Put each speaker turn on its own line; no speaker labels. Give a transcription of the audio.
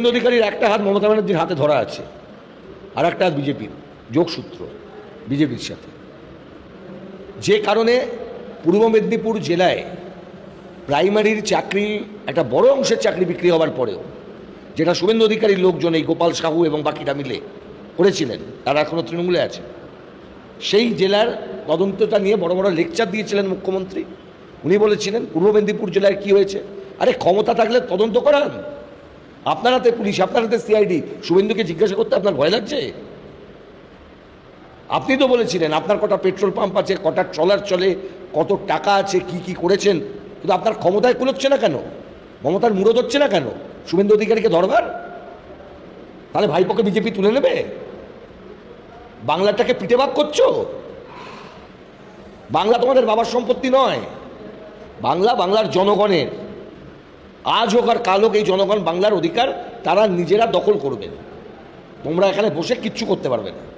অধিকারীর একটা হাত মমতা ব্যানার্জির হাতে ধরা আছে, আর একটা হাত বিজেপির, যোগসূত্র, বিজেপির সাথে। যে কারণে পূর্ব মেদিনীপুর জেলায় প্রাইমারির চাকরি, একটা বড় অংশের চাকরি বিক্রি হওয়ার পরেও, যেটা শুভেন্দু অধিকারীর লোকজন এই গোপাল সাহু এবং বাকিটা মিলে করেছিলেন, তারা এখনও তৃণমূলে আছে। সেই জেলার তদন্তটা নিয়ে বড় বড় লেকচার দিয়েছিলেন মুখ্যমন্ত্রী। উনি বলেছিলেন, পূর্ব মেদিনীপুর জেলায় কি হয়েছে? আরে ক্ষমতা থাকলে তদন্ত করান। আপনার হাতে পুলিশ, আপনার হাতে সিআইডি শুভেন্দুকে জিজ্ঞাসা করতে আপনার ভয় লাগছে? আপনি তো বলেছিলেন, আপনার কটা পেট্রোল পাম্প আছে, কটা ট্রলার চলে, কত টাকা আছে, কি কি করেছেন, কিন্তু আপনার ক্ষমতায় কুলোচ্ছে না কেন? মমতার মুরত হচ্ছে না কেন? শুভেন্দু অধিকারীকে দরবার তাহলে ভাইপোকে বিজেপি তুলে নেবে? বাংলাটাকে পিঠে ভাগ করছ? বাংলা তোমাদের বাবার সম্পত্তি নয়। বাংলা বাংলার জনগণের। আজ হোক আর কাল হোক এই জনগণ বাংলার অধিকার তারা নিজেরা দখল করবেন। তোমরা এখানে বসে কিচ্ছু করতে পারবে না।